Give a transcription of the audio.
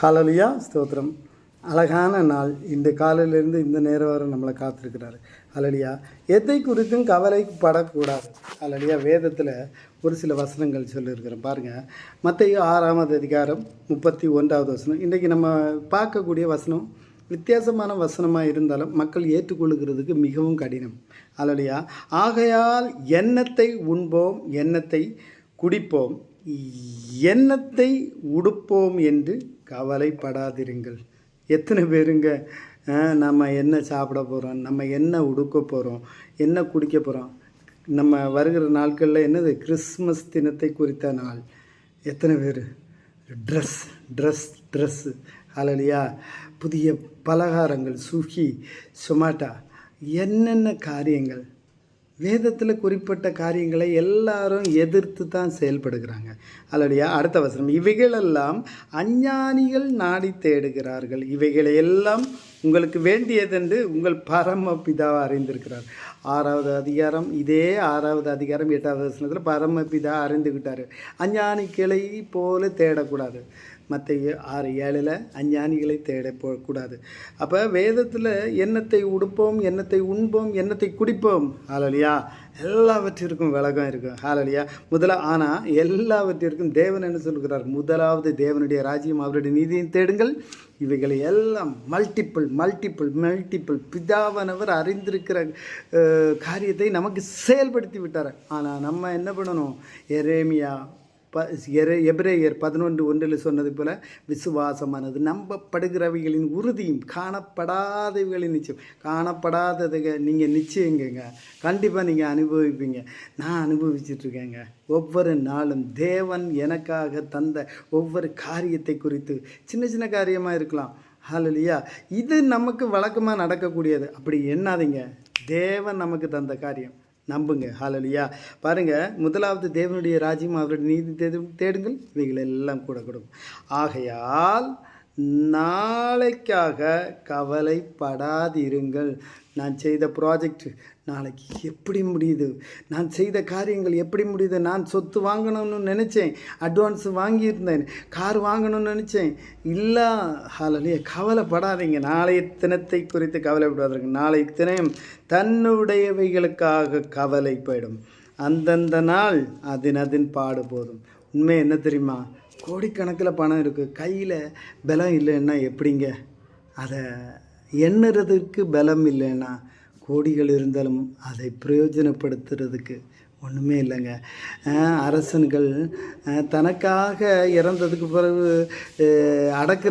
காலலியா ஸ்தோத்திரம். அழகான நாள். இந்த காலையிலேருந்து இந்த நேரம் வரை நம்மளை காத்திருக்கிறாரு. அலலியா எதை குறித்தும் கவலைப்படக்கூடாது. அலலியா வேதத்தில் ஒரு சில வசனங்கள் சொல்லியிருக்கிறோம் பாருங்கள் மற்ற ஆறாவது அதிகாரம் முப்பத்தி ஒன்றாவது வசனம். இன்றைக்கி நம்ம பார்க்கக்கூடிய வசனம் வித்தியாசமான வசனமாக இருந்தாலும் மக்கள் ஏற்றுக்கொள்ளுகிறதுக்கு மிகவும் கடினம். அலலியா ஆகையால் எண்ணத்தை உண்போம் எண்ணத்தை குடிப்போம். எண்ணத்தை உடுப்போம் என்று கவலைப்படாதிருங்கள். எத்தனை பேருங்க நம்ம என்ன சாப்பிட போகிறோம் நம்ம என்ன உடுக்க போகிறோம் என்ன குடிக்க போகிறோம் நம்ம வருகிற நாட்களில் என்னது கிறிஸ்மஸ் தினத்தை குறித்த நாள். எத்தனை பேர்? ட்ரெஸ் ட்ரெஸ் ட்ரெஸ்ஸு அலலியா புதிய பலகாரங்கள் சுகி சொமாட்டா. என்னென்ன காரியங்கள். வேதத்தில் குறிப்பிட்ட காரியங்களை எல்லாரும் எதிர்த்து தான் செயல்படுகிறாங்க. அதனுடைய அடுத்த வசனம். இவைகளெல்லாம் அஞ்ஞானிகள் நாடி தேடுகிறார்கள். இவைகளை எல்லாம் உங்களுக்கு வேண்டியதென்று உங்கள் பரம பிதாவை அறிந்திருக்கிறார். ஆறாவது அதிகாரம் இதே ஆறாவது அதிகாரம் எட்டாவது வசனத்தில் பரமபிதா அறிந்துக்கிட்டாரு அஞ்ஞானிகளை போல தேடக்கூடாது. மற்ற ஆறு ஏழில் அஞ்ஞானிகளை தேட போகக்கூடாது அப்போ வேதத்தில் எண்ணத்தை உடுப்போம் எண்ணத்தை உண்போம் எண்ணத்தை குடிப்போம்? ஹாலலியா எல்லாவற்றிற்கும் விலகம் இருக்கும் ஹாலலியா முதல ஆனால் எல்லாவற்றிற்கும் தேவன் என்ன சொல்கிறார் முதலாவது தேவனுடைய ராஜ்யம் அவருடைய நீதியும் தேடுங்கள். இவைகளை எல்லாம் மல்டிப்புள் மல்டிப்புள் மல்டிப்புள் பிதாவானவர் அறிந்திருக்கிற காரியத்தை நமக்கு செயல்படுத்தி விட்டார். ஆனால் நம்ம என்ன பண்ணணும்? எரேமியா ப எரே- எபிரேயர் பதினொன்று ஒன்றில் சொன்னது போல் விசுவாசமானது. நம்பப்படுகிறவைகளின் உறுதியும் காணப்படாதவைகளின் நிச்சயம். காணப்படாததை நீங்கள் நிச்சயங்கங்க. கண்டிப்பாக நீங்கள் அனுபவிப்பீங்க. நான் அனுபவிச்சிட்ருக்கேங்க. ஒவ்வொரு நாளும் தேவன் எனக்காக தந்த ஒவ்வொரு காரியத்தை குறித்து சின்ன சின்ன காரியமாக இருக்கலாம். ஹலலியா இது நமக்கு வழக்கமாக நடக்கக்கூடியது. அப்படி எண்ணாதீங்க. தேவன் நமக்கு தந்த காரியம். நம்புங்க. ஹாலலியா பாருங்க முதலாவது தேவனுடைய ராஜ்யம் அவருடைய நீதி தேடுங்கள். இவைகள் எல்லாம் கூட கொடுக்கும். ஆகையால் நாளைக்காக கவலைப்படாதிருங்கள். நான் செய்த ப்ராஜெக்ட் நாளைக்கு எப்படி முடியுது? நான் செய்த காரியங்கள் எப்படி முடியுது? நான் சொத்து வாங்கணும்னு நினச்சேன். அட்வான்ஸ் வாங்கியிருந்தேன். கார் வாங்கணும்னு நினச்சேன். இல்லை ஹாலையே கவலைப்படாதீங்க. நாளைய தினத்தை குறித்து கவலைப்படாதீங்க. நாளைய தினம் தன்னுடையவைகளுக்காக கவலைப்படும் அந்தந்த நாள் அதின் அதின் பாடு போதும். உண்மை என்ன தெரியுமா? கோடிக்கணக்கில் பணம் இருக்குது கையில் பலம் இல்லைன்னா எப்படிங்க? அதை எண்ணுறதுக்கு பலம் இல்லைன்னா கோடிகள் இருந்தாலும் அதை பிரயோஜனப்படுத்துறதுக்கு ஒன்றுமே இல்லைங்க. அரசன்கள் தனக்காக இறந்ததுக்கு பிறகு அடக்கிற